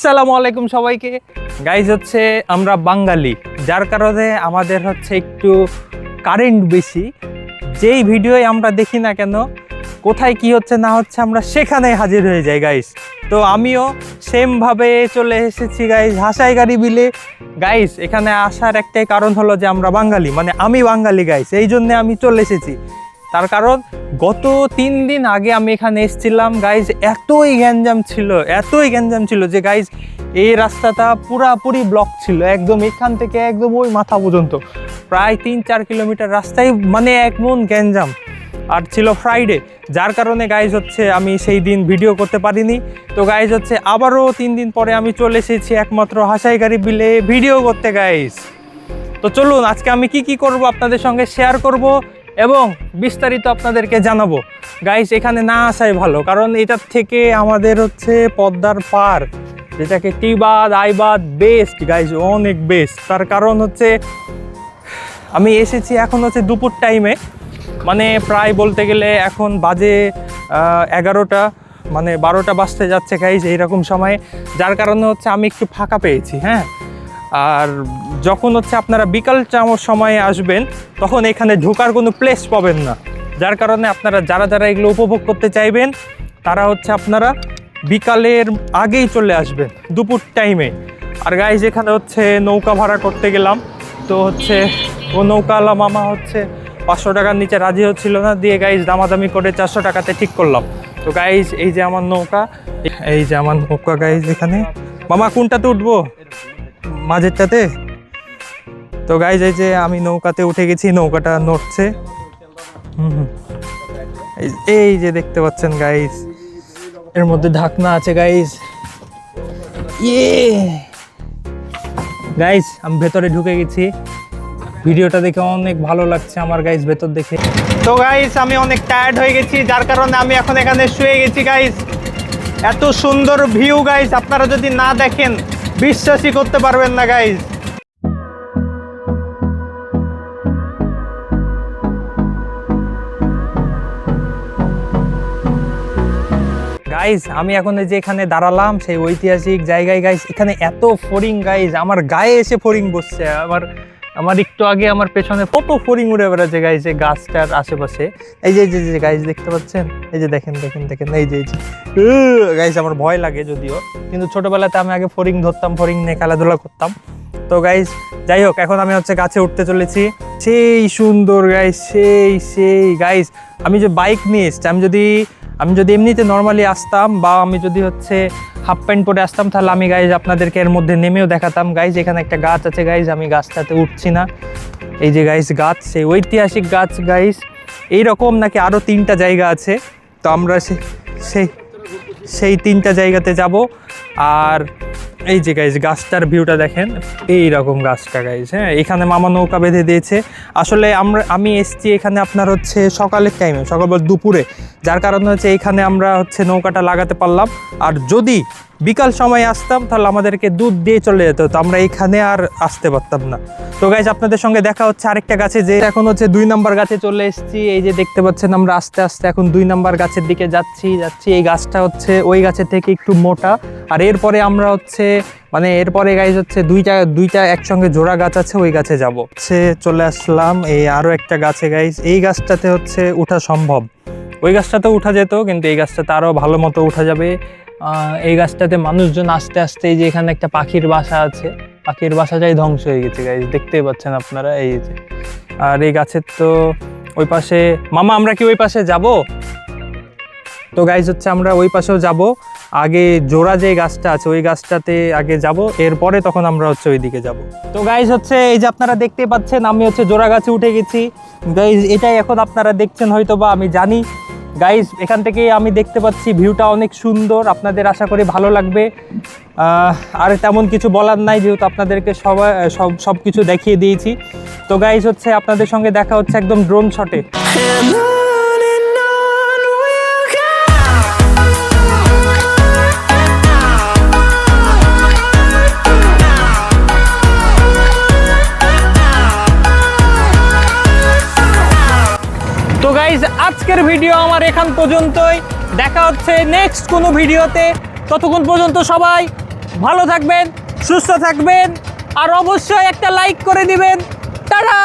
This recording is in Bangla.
আসসালামু আলাইকুম সবাইকে। গাইজ হচ্ছে আমরা বাঙালি, যার কারণে আমাদের হচ্ছে একটু কারেন্ট বেশি। যেই ভিডিওই আমরা দেখি না কেন, কোথায় কি হচ্ছে না হচ্ছে আমরা সেখানে হাজির হয়ে যাই গাইস তো আমিও সেমভাবে চলে এসেছি গাইস হাসাই গাড়ি বিলে। গাইস এখানে আসার একটাই কারণ হলো যে আমরা বাঙালি মানে আমি বাঙালি গাইস এই জন্যে আমি চলে এসেছি। তার কারণ গত তিন দিন আগে আমি এখানে এসেছিলাম গাইজ এতই গ্যাঞ্জাম ছিল, এতই গ্যাঞ্জাম ছিল যে গাইজ এই রাস্তাটা পুরাপুরি ব্লক ছিল, একদম এখান থেকে একদম ওই মাথা পর্যন্ত। প্রায় তিন চার কিলোমিটার রাস্তায় মানে এক মন গ্যাঞ্জাম। আর ছিল ফ্রাইডে যার কারণে গাইজ হচ্ছে আমি সেই দিন ভিডিও করতে পারিনি। তো গাইজ হচ্ছে আবারও তিন দিন পরে আমি চলে এসেছি একমাত্র হাসাই গাড়ি বিলে ভিডিও করতে গাইজ তো চলুন, আজকে আমি কি কি করব আপনাদের সঙ্গে শেয়ার করব। এবং বিস্তারিত আপনাদেরকে জানাব। গাইস এখানে না আসাই ভালো, কারণ এটার থেকে আমাদের হচ্ছে পদ্মার পার, যেটাকে টিবাদ, আইবাদ বেস্ট গাইস অনেক বেস্ট তার কারণ হচ্ছে, আমি এসেছি এখন হচ্ছে দুপুর টাইমে মানে প্রায় বলতে গেলে এখন বাজে এগারোটা মানে বারোটা বাজতে যাচ্ছে গাইজ এইরকম সময়ে। যার কারণে হচ্ছে আমি একটু ফাঁকা পেয়েছি হ্যাঁ? আর যখন হচ্ছে আপনারা বিকাল চামর সময়ে আসবেন, তখন এখানে ঢোকার কোনো প্লেস পাবেন না। যার কারণে আপনারা যারা যারা এগুলো উপভোগ করতে চাইবেন, তারা হচ্ছে আপনারা বিকালের আগেই চলে আসবেন, দুপুর টাইমে আর গাইজ এখানে হচ্ছে নৌকা ভাড়া করতে গেলাম। তো হচ্ছে ও নৌকাওয়ালা মামা হচ্ছে পাঁচশো টাকার নিচে রাজি হচ্ছিল না, দিয়ে গাইজ দামাদামি করে চারশো টাকাতে ঠিক করলাম। তো গাইজ এই যে আমার নৌকা, এই যে আমার নৌকা গাইজ এখানে। মামা, কোনটাতে উঠবো? মাঝেরটাতে। তো গাইজ এই যে আমি নৌকাতে উঠে গেছি, নৌকাটা নড়ছে। হুম এই যে দেখতে পাচ্ছেন গাইজ এর মধ্যে ঢাকনা আছে গাইজ ইয়ে গাইজ আমি ভেতরে ঢুকে গেছি। ভিডিওটা দেখে অনেক ভালো লাগছে আমার গাইজ ভেতর দেখে। তো গাইজ আমি অনেক টায়ার্ড হয়ে গেছি, যার কারণে আমি এখন এখানে শুয়ে গেছি গাইজ এত সুন্দর ভিউ গাইজ আপনারা যদি না দেখেন বিশ্বাসই করতে পারবেন না গাইজ গাইজ আমি এখন যে এখানে দাঁড়ালাম, সেই ঐতিহাসিক জায়গায় গাইজ এখানে এত ফরিং গাইজ আমার গায়ে এসে ফরিং বসছে। আমার আমার একটু আগে আমার পেছনে কত ফরিং উড়ে বেড়াচ্ছে গাইজ এই গাছটার আশেপাশে। এই যে যে গাইজ দেখতে পাচ্ছেন? এই যে, দেখেন দেখেন দেখেন, এই যে এই যে। গাইজ আমার ভয় লাগে যদিও, কিন্তু ছোটবেলাতে আমি আগে ফরিং ধরতাম ফরিং নিয়ে খেলাধুলা করতাম। তো গাইজ যাই হোক, এখন আমি হচ্ছে গাছে উঠতে চলেছি। সেই সুন্দর গাইজ সেই সেই গাইজ আমি যে বাইক নিয়ে এসছি, আমি যদি আমি যদি এমনিতে নর্মালি আসতাম বা আমি যদি হচ্ছে হাফ প্যান্ট পরে আসতাম, তাহলে আমি গাইজ আপনাদেরকে এর মধ্যে নেমেও দেখাতাম। গাইজ এখানে একটা গাছ আছে গাইজ আমি গাছটাতে উঠছি না। এই যে গাইজ গাছ, সেই ঐতিহাসিক গাছ গাইজ এইরকম নাকি আরও তিনটা জায়গা আছে। তো আমরা সেই সেই তিনটা জায়গাতে যাব। আর এই যে গাইজ গাছটার ভিউটা দেখেন এই রকম গাছটা গাইজ হ্যাঁ এখানে মামা নৌকা বেঁধে দিয়েছে। আসলে আমরা, আমি এসছি এখানে আপনার হচ্ছে সকালের টাইমে সকাল দুপুরে। যার কারণে হচ্ছে এখানে আমরা হচ্ছে নৌকাটা লাগাতে পারলাম। আর যদি বিকাল সময় আসতাম, তাহলে আমাদেরকে দুধ দিয়ে চলে যেত, তো আমরা এখানে আর আসতে পারতাম না। তো গাইজ আপনাদের সঙ্গে দেখা হচ্ছে আরেকটা গাছে, যে এখন হচ্ছে দুই নাম্বার গাছে চলে এসেছি। এই যে দেখতে পাচ্ছেন আমরা আস্তে আস্তে এখন দুই নাম্বার গাছের দিকে যাচ্ছি যাচ্ছি। এই গাছটা হচ্ছে, ওই গাছের থেকে একটু মোটা। আর এরপরে আমরা হচ্ছে মানে এরপরে গাইজ হচ্ছে দুইটা দুইটা একসঙ্গে জোড়া গাছ আছে, ওই গাছে যাব। হচ্ছে চলে আসলাম, এই আরও একটা গাছে গাইজ এই গাছটাতে হচ্ছে ওঠা সম্ভব। ওই গাছটাতে উঠা যেত, কিন্তু এই গাছটাতে আরও ভালো মতো উঠা যাবে। এই গাছটাতে মানুষজন আস্তে আস্তে এই যে এখানে একটা পাখির বাসা আছে, পাখির বাসাটাই ধ্বংস হয়ে গেছে গাইজ দেখতেই পাচ্ছেন আপনারা, এই যে। আর এই গাছের তো ওই পাশে, মামা আমরা কি ওই পাশে যাব? তো গাইজ হচ্ছে আমরা ওই পাশেও যাব। আগে জোড়া যে গাছটা আছে, ওই গাছটাতে আগে যাব, এরপরে তখন আমরা হচ্ছে ওই দিকে যাব। তো গাইজ হচ্ছে এই যে আপনারা দেখতে পাচ্ছেন, আমি হচ্ছে জোড়া গাছে উঠে গেছি। গাইজ এটাই এখন আপনারা দেখছেন হয়তো বা আমি জানি। গাইজ এখান থেকে আমি দেখতে পাচ্ছি ভিউটা অনেক সুন্দর, আপনাদের আশা করি ভালো লাগবে। আর তেমন কিছু বলার নাই, যেহেতু আপনাদেরকে সবাই সব সব কিছু দেখিয়ে দিয়েছি। তো গাইজ হচ্ছে আপনাদের সঙ্গে দেখা হচ্ছে একদম ড্রোন শটে তো গাইজ আজকের ভিডিও আমার এখান পর্যন্তই। দেখা হচ্ছে নেক্সট কোনো ভিডিওতে ততক্ষণ পর্যন্ত সবাই ভালো থাকবেন, সুস্থ থাকবেন, আর অবশ্যই একটা লাইক করে দিবেন। তারা